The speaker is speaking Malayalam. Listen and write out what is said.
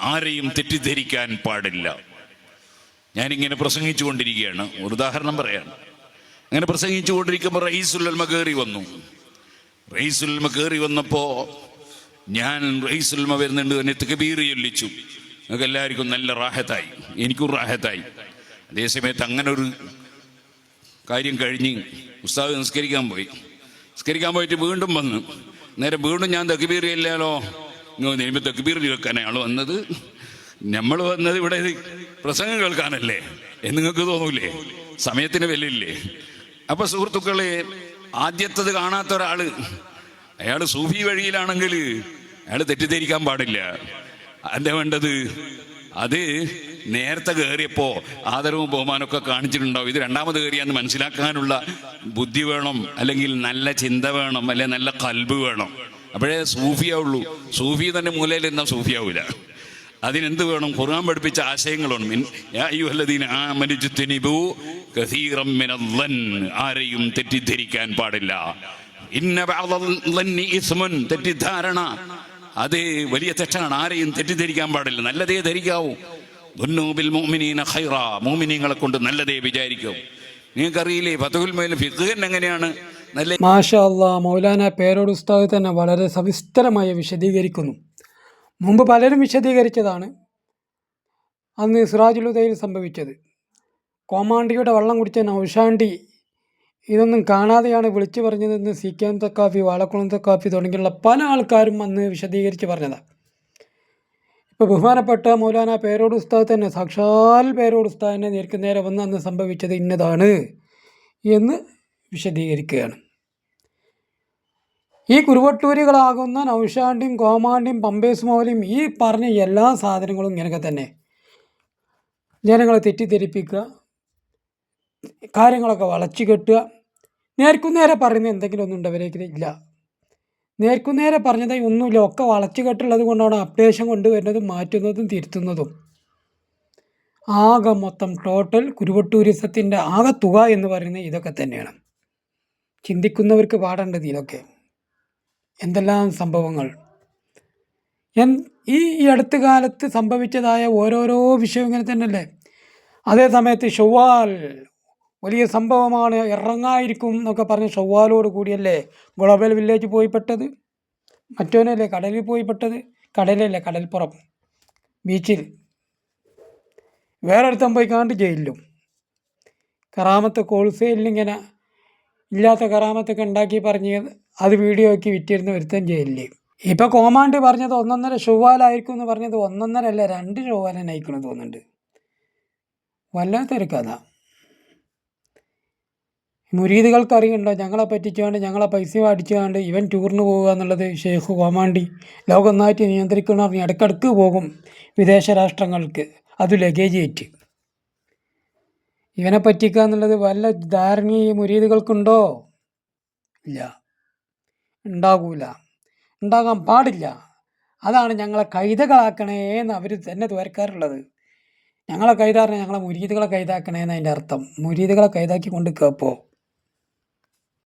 ആരെയും തെറ്റിദ്ധരിക്കാൻ പാടില്ല. ഞാനിങ്ങനെ പ്രസംഗിച്ചു കൊണ്ടിരിക്കുകയാണ് ഒരു ഉദാഹരണം പറയാണ്. അങ്ങനെ പ്രസംഗിച്ചു കൊണ്ടിരിക്കുമ്പോൾ റയീസുൽ കയറി വന്നു. റയീസുൽമ കയറി വന്നപ്പോൾ ഞാൻ റയീസുൽമ വരുന്നുണ്ട് എന്നെ തെക്കബീർ ചൊല്ലിച്ചു. നിങ്ങൾക്ക് എല്ലാവർക്കും നല്ല റാഹത്തായി. എനിക്കും റാഹത്തായി. അതേസമയത്ത് അങ്ങനെ ഒരു കാര്യം കഴിഞ്ഞ് ഉസ്താദ് നിസ്കരിക്കാൻ പോയി. നിസ്കരിക്കാൻ പോയിട്ട് വീണ്ടും വന്ന് നേരെ വീണ്ടും ഞാൻ തക്ബീർ ഇല്ലാലോ ഇനിയിപ്പോൾ തക്ബീർ കേൾക്കാനാണ് ആൾ വന്നത്. നമ്മൾ വന്നത് ഇവിടെ പ്രസംഗം കേൾക്കാനല്ലേ എന്ന് നിങ്ങൾക്ക് തോന്നൂലേ? സമയത്തിന് വിലയില്ലേ അപ്പൊ സുഹൃത്തുക്കളെ ആദ്യത്തത് കാണാത്ത ഒരാൾ അയാൾ സൂഫി വഴിയിലാണെങ്കിൽ അയാൾ തെറ്റിദ്ധരിക്കാൻ പാടില്ല. അതിന്റെ വേണ്ടത്? അത് നേരത്തെ കയറിയപ്പോ ആദരവും ബഹുമാനമൊക്കെ കാണിച്ചിട്ടുണ്ടാവും. ഇത് രണ്ടാമത് കയറിയാന്ന് മനസ്സിലാക്കാനുള്ള ബുദ്ധി വേണം അല്ലെങ്കിൽ നല്ല ചിന്ത വേണം അല്ലെങ്കിൽ നല്ല കൽബ് വേണം. അപ്പോഴേ സൂഫിയാവുള്ളൂ. സൂഫി തന്നെ മൂലയിൽ നിന്നാ സൂഫിയാവൂല. അതിനെന്ത് വേണം? ഖുർആൻ പഠിപ്പിച്ച ആശയങ്ങളുണ്ട് ആരെയും തെറ്റിദ്ധരിക്കാൻ പാടില്ല. ഇന്ന തെറ്റിദ്ധാരണ. അത് വലിയ തെറ്റാണ്. ആരെയും തെറ്റിദ്ധരിക്കാൻ പാടില്ല. നല്ലതേ ധരിക്കാവൂ. മോമിനീങ്ങളെ കൊണ്ട് നല്ലതേ വിചാരിക്കും. നിങ്ങൾക്കറിയില്ലേ ഫതുൽ മേൽ ഫിഖ്ഹൻ എങ്ങനെയാണ്? നല്ല മാഷാ അള്ളാ മൗലാന പേരോട് ഉസ്താദ് തന്നെ വളരെ സവിസ്തരമായി വിശദീകരിക്കുന്നു. മുമ്പ് പലരും വിശദീകരിച്ചതാണ്. അന്ന് സിറാജുലുദയിൽ സംഭവിച്ചത്. കോമാണ്ടിയുടെ വള്ളം കുടിച്ച നൌഷാണ്ടി ഇതൊന്നും കാണാതെയാണ് വിളിച്ചു പറഞ്ഞതെന്ന് C K M Thakafi Valakkulam Thakafi തുടങ്ങിയുള്ള പല ആൾക്കാരും അന്ന് വിശദീകരിച്ച് പറഞ്ഞതാണ് ഇപ്പോൾ ബഹുമാനപ്പെട്ട മൗലാന പേരോട് ഉസ്താദ് തന്നെ സാക്ഷാൽ പേരോട് ഉസ്താദിനെ നേർക്ക് നേരെ വന്ന് അന്ന് സംഭവിച്ചത് ഇന്നതാണ് എന്ന് വിശദീകരിക്കുകയാണ്. ഈ കുരുവട്ടൂരികളാകുന്ന നൗഷാണ്ടിയും കോമാണ്ടിയും പമ്പേസ് മൗലിയും ഈ പറഞ്ഞ എല്ലാ സാധനങ്ങളും ഇങ്ങനെയൊക്കെ തന്നെ. ജനങ്ങളെ തെറ്റിദ്ധരിപ്പിക്കുക കാര്യങ്ങളൊക്കെ വളച്ചു കെട്ടുക നേർക്കുനേരെ പറയുന്ന എന്തെങ്കിലും ഒന്നും ഉണ്ടവരേക്ക് ഇല്ല. നേർക്കുനേരെ പറഞ്ഞതായി ഒന്നുമില്ല ഒക്കെ വളച്ചു കെട്ടുള്ളത് കൊണ്ടാണ് അപ്ഡേഷൻ കൊണ്ടുവരുന്നതും മാറ്റുന്നതും തിരുത്തുന്നതും. ആകെ മൊത്തം ടോട്ടൽ കുരുവട്ടൂരിസത്തിന്റെ ആകെ തുക എന്ന് പറയുന്നത് ഇതൊക്കെ തന്നെയാണ്. ചിന്തിക്കുന്നവർക്ക് പാടേണ്ടത് ഇതൊക്കെ. എന്തെല്ലാം സംഭവങ്ങൾ. ഈ അടുത്ത കാലത്ത് സംഭവിച്ചതായ ഓരോരോ വിഷയം ഇങ്ങനെ തന്നെയല്ലേ? അതേ സമയത്ത് ഷവ്വാൽ വലിയ സംഭവമാണ്. ഇറങ്ങായിരിക്കും എന്നൊക്കെ പറഞ്ഞ് ഷവ്വാലോട് കൂടിയല്ലേ ഗ്ലോബൽ വില്ലേജ് പോയി പെട്ടത്? മറ്റോനല്ലേ കടലിൽ പോയി പെട്ടത്? കടലല്ലേ കടൽപ്പുറം ബീച്ചിൽ. വേറൊരുത്തം പോയി കാണ്ട് ജയിലിലും. കറാമത്ത് കോൾസെയിലിങ്ങനെ ഇല്ലാത്ത കറാമത്തൊക്കെ ഉണ്ടാക്കി പറഞ്ഞ് അത് വീഡിയോ ആക്കി വിറ്റിരുന്ന ഒരുത്തൻ ജയിലിൽ ഇപ്പോൾ കോമാണ്ട് പറഞ്ഞത് ഒന്നൊന്നര ഷവ്വാലായിരിക്കും എന്ന് പറഞ്ഞത് ഒന്നൊന്നര അല്ല രണ്ട് ഷവ്വാലനായിരിക്കണം തോന്നുന്നുണ്ട്. വല്ലാത്തൊരു കഥ. മുരീദുകൾക്ക് അറിയണ്ടോ ഞങ്ങളെ പറ്റിച്ചുകൊണ്ട് ഞങ്ങളെ പൈസ അടിച്ചുകൊണ്ട് ഇവൻ ടൂറിന് പോകുക എന്നുള്ളത് ഷെയ്ഖ് കോമാണ്ടി ലോകം ഒന്നായിട്ട് നിയന്ത്രിക്കണം അറിഞ്ഞ് ഇടയ്ക്കിടയ്ക്ക് പോകും വിദേശ രാഷ്ട്രങ്ങൾക്ക്. അത് ലഗേജ് ഏറ്റ്. ഇവനെ പറ്റിക്കുക എന്നുള്ളത് വല്ല ധാരണ ഈ മുരീദുകൾക്കുണ്ടോ? ഇല്ല. ഉണ്ടാകൂല. ഉണ്ടാകാൻ പാടില്ല. അതാണ് ഞങ്ങളെ കൈതകളാക്കണേ എന്ന് അവർ തന്നെ തുരക്കാറുള്ളത് ഞങ്ങളെ കൈതാറിനെ ഞങ്ങളെ മുരീദുകളെ കൈതാക്കണേ എന്ന് അതിന്റെ അർത്ഥം. മുരീദുകളെ കൈതാക്കി കൊണ്ട് കേപ്പോ